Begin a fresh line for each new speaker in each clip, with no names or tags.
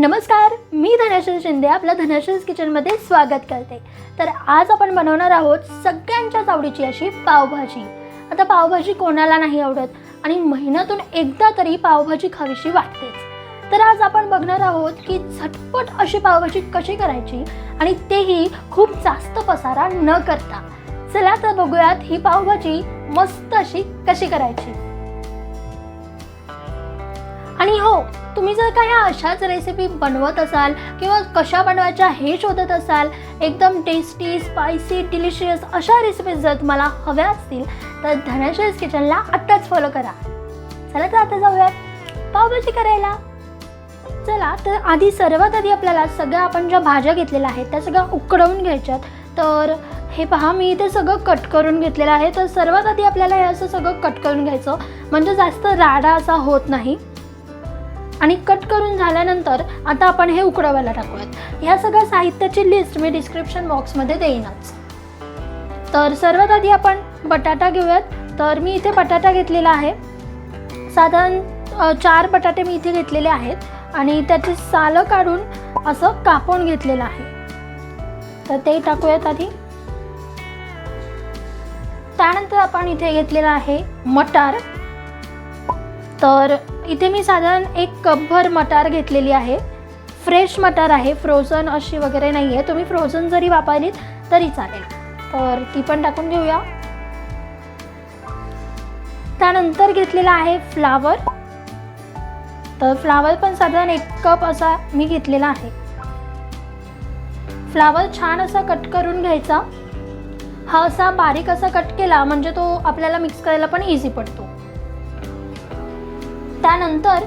नमस्कार मी धनश्री शिंदे आपल्या धनश्रीज किचनमध्ये स्वागत करते. तर आज आपण बनवणार आहोत सगळ्यांच्याच आवडीची अशी पावभाजी. आता पावभाजी कोणाला नाही आवडत आणि महिन्यातून एकदा तरी पावभाजी खावीशी वाटतेच. तर आज आपण बघणार आहोत की झटपट अशी पावभाजी कशी करायची आणि तेही खूप जास्त पसारा न करता. चला तर बघूयात ही पावभाजी मस्त अशी कशी करायची. हो तुम्ही जर का ह्या अशाच रेसिपी बनवत असाल किंवा कशा बनवायच्या हे शोधत असाल एकदम टेस्टी स्पायसी डिलिशियस अशा रेसिपीज जर तुम्हाला हव्या असतील तर धनश्रीज किचनला आत्ताच फॉलो करा. चला तर आता जाऊयात पावभाजी करायला. चला तर आधी सर्वात आधी आपल्याला सगळ्या आपण ज्या भाज्या घेतलेल्या आहेत त्या सगळ्या उकडवून घ्यायच्यात. तर हे पहा मी इथे सगळं कट करून घेतलेलं आहे. तर सर्वात आधी आपल्याला हे असं सगळं कट करून घ्यायचं. म्हणजे जास्त राडा असा होत नाही. आणि कट करून झाल्यानंतर आता आपण हे उकडवायला टाकूयात. ह्या सगळ्या साहित्याची लिस्ट मी डिस्क्रिप्शन बॉक्समध्ये देईनच. तर सर्वात आधी आपण बटाटा घेऊयात. तर मी इथे बटाटा घेतलेला आहे. साधारण चार बटाटे मी इथे घेतलेले आहेत. आणि त्याची सालं काढून असं कापून घेतलेलं आहे. तर ते टाकूयात आधी. त्यानंतर आपण इथे घेतलेलं आहे मटार. तर इथे मी साधारण एक कपभर मटार घेतलेली आहे. फ्रेश मटार आहे फ्रोझन अशी वगैरे नाही आहे तुम्ही फ्रोझन जरी वापरलीत तरी चालेल. तर ती पण टाकून घेऊया. त्यानंतर घेतलेला आहे फ्लावर. तर फ्लावर पण साधारण एक कप असा मी घेतलेला आहे. फ्लावर छान असा कट करून घ्यायचा. हा असा बारीक असा कट केला म्हणजे तो आपल्याला मिक्स करायला पण इझी पडतो. त्यानंतर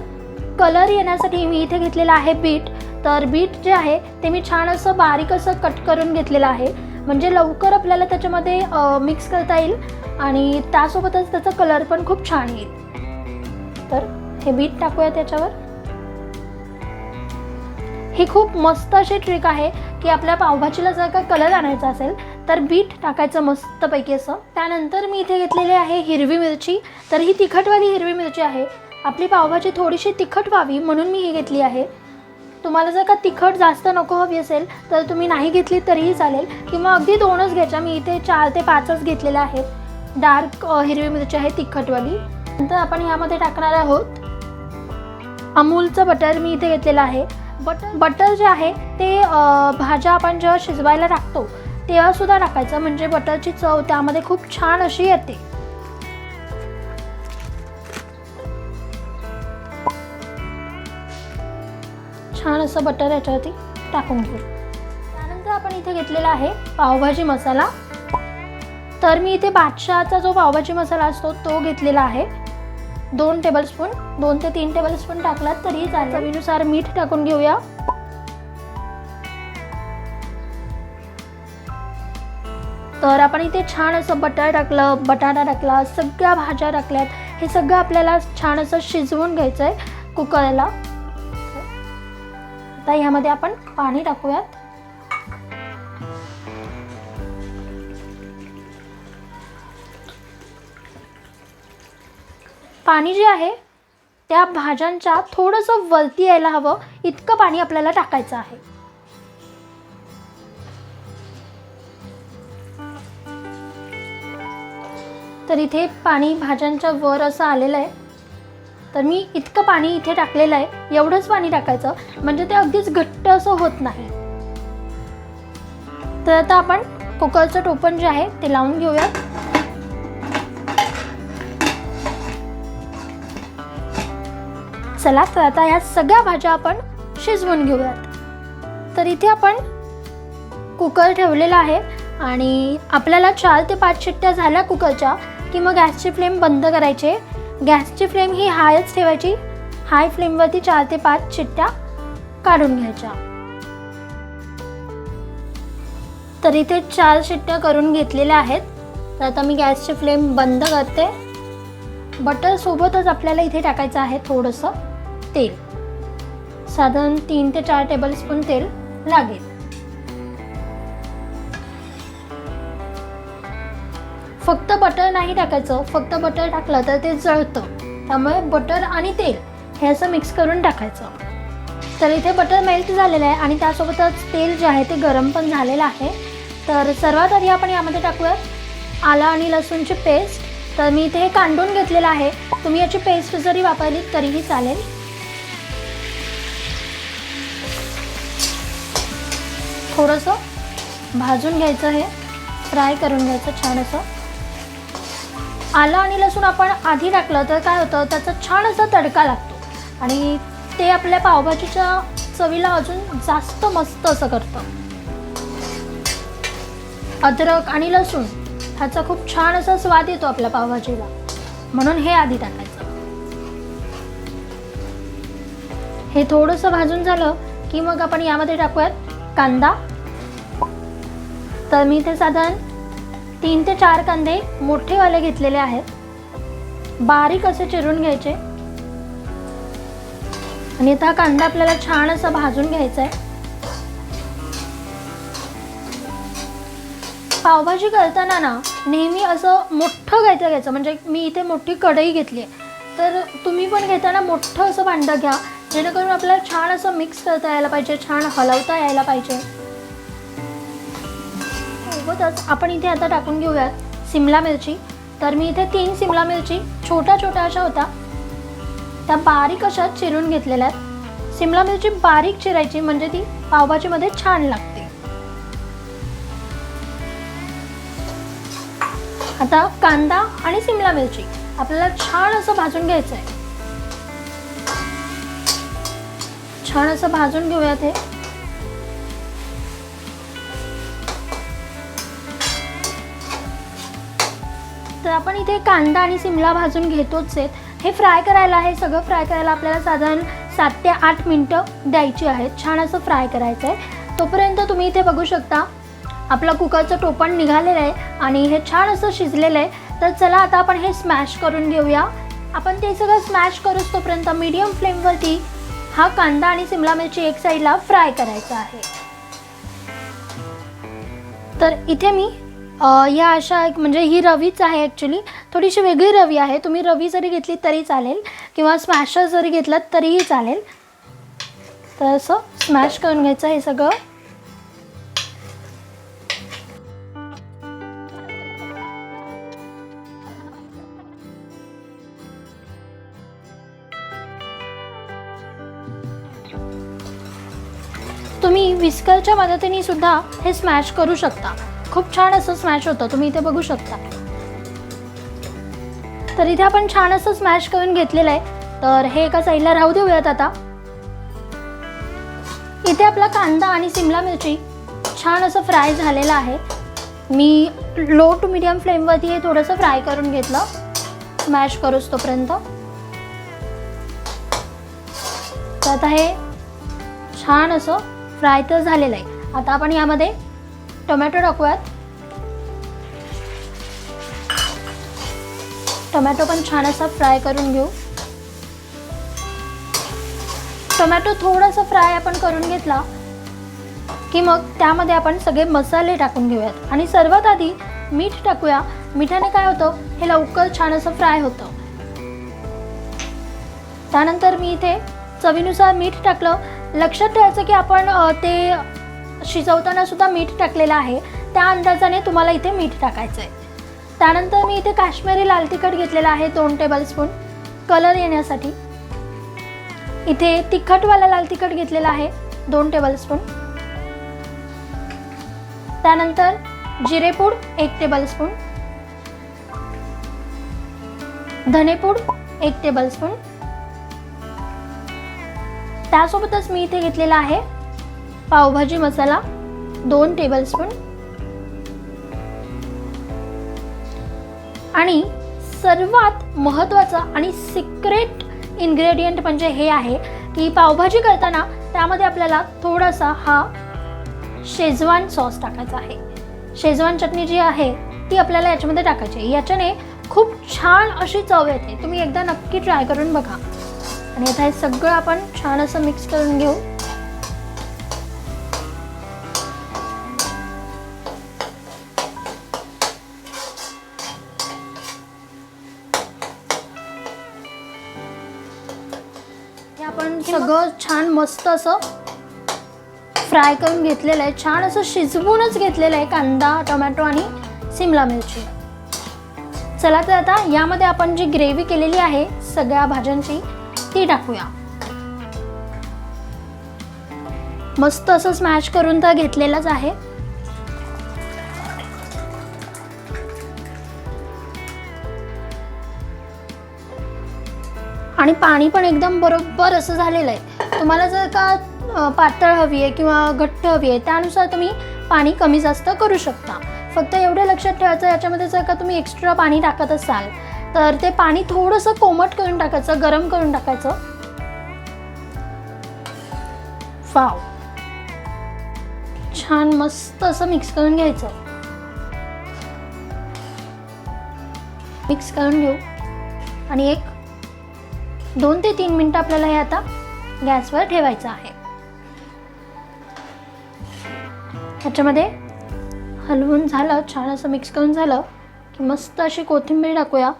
कलर येण्यासाठी मी इथे घेतलेलं आहे बीट. तर बीट जे आहे ते मी छान असं बारीक असं कट करून घेतलेलं आहे. म्हणजे लवकर आपल्याला त्याच्यामध्ये मिक्स करता येईल आणि त्यासोबतच त्याचा कलर पण खूप छान येईल. तर हे बीट टाकूया त्याच्यावर. ही खूप मस्त अशी ट्रिक आहे की आपल्या पावभाजीला जर का कलर आणायचा असेल तर बीट टाकायचं मस्तपैकी असं. त्यानंतर मी इथे घेतलेली आहे हिरवी मिरची. तर ही तिखटवाली हिरवी मिरची आहे. आपली पावभाजी थोडीशी तिखट व्हावी म्हणून मी ही घेतली आहे. तुम्हाला जर का तिखट जास्त नको हवी असेल तर तुम्ही नाही घेतली तरीही चालेल. किंवा अगदी दोनच घ्यायच्या मी इथे चार ते पाचच घेतलेल्या आहेत. डार्क हिरवी मिरची आहे तिखटवाली. नंतर आपण यामध्ये टाकणार आहोत अमूलचं बटर मी इथे घेतलेलं आहे. बटर बटर जे आहे ते भाज्या आपण जेव्हा शिजवायला टाकतो तेव्हा सुद्धा टाकायचं. म्हणजे बटरची चव त्यामध्ये खूप छान अशी येते. छान असं बटर याच्यावरती टाकून घेऊ. त्यानंतर आपण इथे घेतलेला आहे पावभाजी मसाला. तर मी इथे बादशहाचा जो पावभाजी मसाला असतो तो घेतलेला आहे. दोन टेबलस्पून दोन ते तीन टेबलस्पून टाकलात तरी चवीनुसार मीठ टाकून घेऊया. तर आपण इथे छान असं बटर टाकलं बटाटा टाकला सगळ्या भाज्या टाकल्यात. हे सगळं आपल्याला छान असं शिजवून घ्यायचं आहे कुकरला आता ह्यामध्ये आपण पाणी टाकूयात. पाणी जे आहे त्या भाज्यांच्या थोडंसं वरती यायला हवं. इतकं पाणी आपल्याला टाकायचं आहे. तर इथे पाणी भाज्यांच्या वर असं आलेलं आहे. तर मी इतकं पाणी इथे टाकलेलं आहे एवढंच पाणी टाकायचं म्हणजे ते अगदीच घट्ट असं होत नाही. तर आता आपण कुकरचं टोपण जे आहे ते लावून घेऊयात. चला तर आता ह्या सगळ्या भाज्या आपण शिजवून घेऊयात. तर इथे आपण कुकर ठेवलेला आहे आणि आपल्याला चार ते पाच शिट्ट्या झाल्या कुकरच्या की मग गॅसची फ्लेम बंद करायचे गॅसची फ्लेम ही हायच ठेवायची. हाय फ्लेमवरती चार ते पाच शिट्ट्या काढून घ्यायच्या. तर इथे चार शिट्ट्या करून घेतलेल्या आहेत. तर आता मी गॅसची फ्लेम बंद करते. बटरसोबतच आपल्याला इथे टाकायचं आहे थोडंसं तेल. साधारण तीन ते चार टेबलस्पून तेल लागेल. फक्त बटर नाही टाकायचं फक्त बटर टाकलं तर ते जळतं. त्यामुळे बटर आणि तेल हे असं मिक्स करून टाकायचं. तर इथे बटर मेल्ट झालेलं आहे आणि त्यासोबतच तेल जे आहे ते गरम पण झालेलं आहे. तर सर्वात आधी आपण यामध्ये टाकूया आला आणि लसूणची पेस्ट तर मी इथे हे कांडून घेतलेलं आहे. तुम्ही याची पेस्ट जरी वापरली तरीही चालेल. थोडंसं भाजून घ्यायचं हे फ्राय करून घ्यायचं छान असं आलं आणि लसूण आपण आधी टाकलं तर काय होतं त्याचा छान असा तडका लागतो. आणि ते आपल्या पावभाजीच्या चवीला अजून जास्त मस्त असं करतं. अद्रक आणि लसूण ह्याचा खूप छान असा स्वाद येतो आपल्या पावभाजीला. म्हणून हे आधी टाकायचं. हे थोडंसं भाजून झालं की मग आपण यामध्ये टाकूयात कांदा. तर मी ते साधारण तीन ते चार कांदे मोठेवाले घेतलेले आहेत. बारीक असे चिरून घ्यायचे. आणि आता हा कांदा आपल्याला छान असा भाजून घ्यायचा आहे पावभाजी करताना ना नेहमी असं मोठं घ्यायचं घ्यायचं. म्हणजे मी इथे मोठी कढई घेतली आहे. तर तुम्ही पण घेताना मोठं असं भांडं घ्या. जेणेकरून आपल्याला छान असं मिक्स करता यायला पाहिजे छान हलवता यायला पाहिजे. सोबतच आपण इथे आता टाकून घेऊयात सिमला मिरची. तर मी इथे तीन सिमला मिरची छोट्या छोट्या अशा होत्या. त्या बारीक अशा चिरून घेतलेल्या आहेत. सिमला मिरची बारीक चिरायची म्हणजे ती पावभाजीमध्ये छान लागते. आता कांदा आणि सिमला मिरची आपल्याला छान असं भाजून घ्यायचं आहे छान असं भाजून घेऊयात हे. आपण इथे कांदा आणि सिमला भाजून घेतोच आहेत. हे फ्राय करायला आहे. सगळं फ्राय करायला आपल्याला साधारण सात ते आठ मिनटं द्यायची आहेत. छान असं फ्राय करायचं आहे. तोपर्यंत तुम्ही इथे बघू शकता आपलं कुकरचं टोपण निघालेलं आहे आणि हे छान असं शिजलेलं आहे. तर चला आता आपण हे स्मॅश करून घेऊया. आपण ते सगळं स्मॅश करूच तोपर्यंत मीडियम फ्लेमवरती हा कांदा आणि सिमला मिरची एक साईडला फ्राय करायचा आहे. तर इथे मी या अशा एक म्हणजे ही रवीच आहे ॲक्च्युली थोडीशी वेगळी रवी आहे. तुम्ही रवी जरी घेतली तरी चालेल. किंवा स्मॅशर जरी घेतलात तरीही चालेल. तर असं स्मॅश करून घ्यायचं हे सगळं. तुम्ही विस्करच्या मदतीने सुद्धा हे स्मॅश करू शकता. खूप छान असं स्मॅश होतं. तुम्ही इथे बघू शकता. तर इथे आपण छान असं स्मॅश करून घेतलेलं आहे. तर हे एका साईडला राहू देऊयात आता. इथे आपला कांदा आणि सिमला मिरची छान असं फ्राय झालेलं आहे. मी लो टू मिडियम फ्लेमवरती हे थोडंसं फ्राय करून घेतलं. स्मॅश करूच तोपर्यंत. तर आता हे छान असं फ्राय तर झालेलं आहे. आता आपण यामध्ये टोमॅटो टाकूयात. टोमॅटो पण छान असा फ्राय करून घेऊ. टोमॅटो थोडासा फ्राय आपण करून घेतला की मग त्यामध्ये आपण सगळे मसाले टाकून घेऊयात. आणि सर्वात आधी मीठ टाकूया. मिठाने काय होतं? हे लवकर छान असं फ्राय होतं. त्यानंतर मी इथे चवीनुसार मीठ टाकलं. लक्षात ठेवायचं की आपण ते शिजवताना सुद्धा मीठ टाकलेलं आहे. त्या अंदाजाने तुम्हाला इथे मीठ टाकायचं आहे त्यानंतर मी इथे काश्मीरी लाल तिखट घेतलेलं आहे दोन टेबलस्पून कलर येण्यासाठी. इथे तिखटवाला लाल तिखट घेतलेला आहे दोन टेबलस्पून त्यानंतर जिरेपूड एक टेबलस्पून धनेपूड एक टेबलस्पून त्यासोबतच मी इथे घेतलेला आहे पावभाजी मसाला दोन टेबलस्पून आणि सर्वात महत्त्वाचं आणि सिक्रेट इन्ग्रेडियंट म्हणजे हे आहे की पावभाजी करताना त्यामध्ये आपल्याला थोडासा हा शेजवान सॉस टाकायचा आहे. शेजवान चटणी जी आहे ती आपल्याला याच्यामध्ये टाकायची आहे. याच्याने खूप छान अशी चव येते. तुम्ही एकदा नक्की ट्राय करून बघा. आणि आता हे सगळं आपण छान असं मिक्स करून घेऊ. हे आपण सगळं छान मस्त असं फ्राय करून घेतलेलं आहे. छान असं शिजवूनच घेतलेलं आहे कांदा टोमॅटो आणि सिमला मिरची. चला तर आता यामध्ये आपण जी ग्रेव्ही केलेली आहे सगळ्या भाज्यांची ती टाकूया. मस्त असं स्मॅश करून तर घेतलेलंच आहे. आणि पाणी पण एकदम बरोबर असं झालेलं आहे. तुम्हाला जर का पातळ हवी आहे किंवा घट्ट हवी आहे त्यानुसार तुम्ही पाणी कमी जास्त करू शकता. फक्त एवढं लक्षात ठेवायचं याच्यामध्ये जर का तुम्ही एक्स्ट्रा पाणी टाकत असाल तर ते पाणी थोडंसं कोमट करून टाकायचं गरम करून टाकायचं. फाव छान मस्त असं मिक्स करून घ्यायचं. मिक्स करून घेऊ. आणि एक दोन ते तीन मिनटं आपल्याला हे आता गॅसवर ठेवायचं आहे. ह्याच्यामध्ये हलवून झालं छान असं मिक्स करून झालं की मस्त अशी कोथिंबीर टाकूया.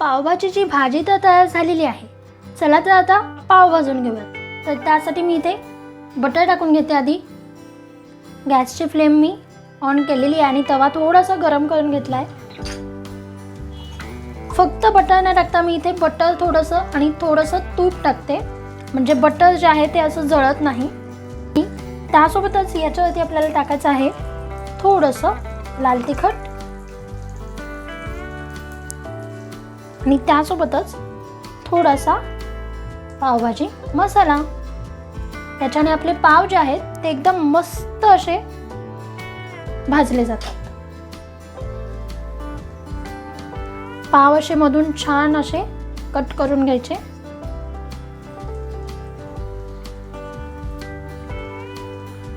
पावभाजीची भाजी तर तयार झालेली आहे. चला तर आता पाव भाजून घेऊयात. तर त्यासाठी मी इथे बटर टाकून घेते आधी. गॅसची फ्लेम मी ऑन केलेली आहे आणि तवा थोडासा गरम करून घेतला आहे फक्त बटर न टाकता मी इथे बटर थोडंसं आणि थोडंसं तूप टाकते. म्हणजे बटर जे आहे ते असं जळत नाही. त्यासोबतच याच्यावरती आपल्याला टाकायचं आहे थोडंसं लाल तिखट. आणि त्यासोबतच थोडासा पावभाजी मसाला. त्याच्याने आपले पाव जे आहेत ते एकदम मस्त असे भाजले जातात. पाव असे मधून छान असे कट करून घ्यायचे.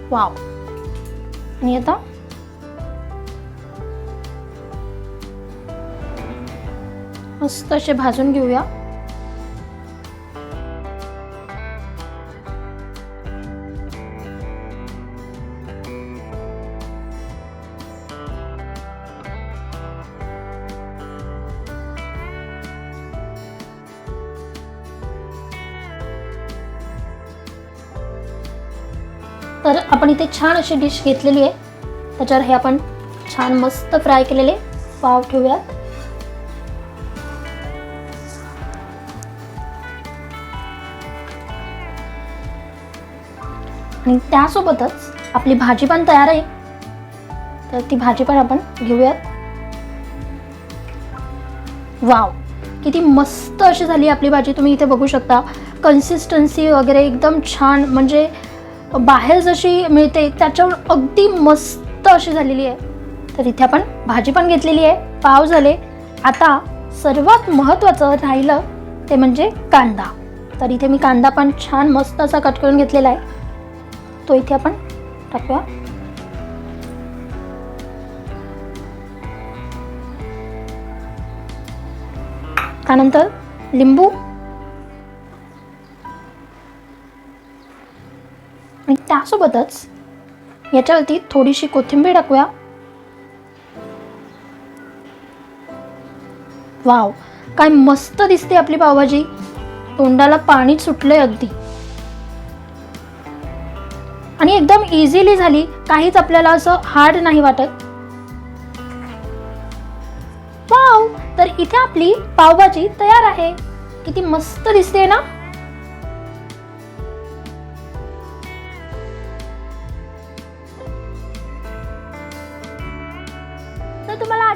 वाव. आणि आता मस्त असे भाजून घेऊया. इथे छान अशी डिश घेतलेली आहे. त्याच्यावर हे आपण छान मस्त फ्राय केलेले पाव ठेवूयात. आणि त्यासोबतच आपली भाजी पण तयार आहे. तर ती भाजी पण आपण घेऊयात. वाव! किती मस्त अशी झाली आपली भाजी. तुम्ही इथे बघू शकता. कन्सिस्टन्सी वगैरे एकदम छान. म्हणजे बाहेर जशी मिळते त्याच्यावर अगदी मस्त अशी झालेली आहे. तर इथे आपण भाजी पण घेतलेली आहे. पाव झाले. आता सर्वात महत्त्वाचं राहिलं ते म्हणजे कांदा. तर इथे मी कांदा पण छान मस्त असा कट करून घेतलेला आहे. तो इथे आपण टाकूया. त्यानंतर लिंबू त्यासोबतच याच्यावरती थोडीशी कोथिंबीर टाकूया. वाव काय मस्त दिसते आपली पावभाजी. तोंडाला पाणी सुटलंय अगदी. आणि एकदम इझिली झाली काहीच आपल्याला असं हार्ड नाही वाटत. वाव तर इथे आपली पावभाजी तयार आहे. किती मस्त दिसते ना?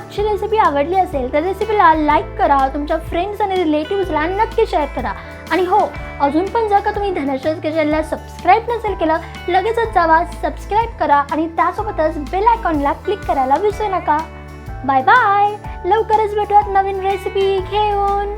आजची रेसिपी आवडली असेल तर रेसिपीला लाईक करा तुमच्या फ्रेंड्स आणि रिलेटिव्सला नक्की शेअर करा. आणि हो अजून पण जर का तुम्ही धनश्रज किचनला सबस्क्राईब नसेल केलं लगेचच जावा सबस्क्राईब करा आणि त्यासोबतच बेल आयकॉनला क्लिक करायला विसरू नका. बाय बाय लवकरच भेटूयात नवीन रेसिपी घेऊन.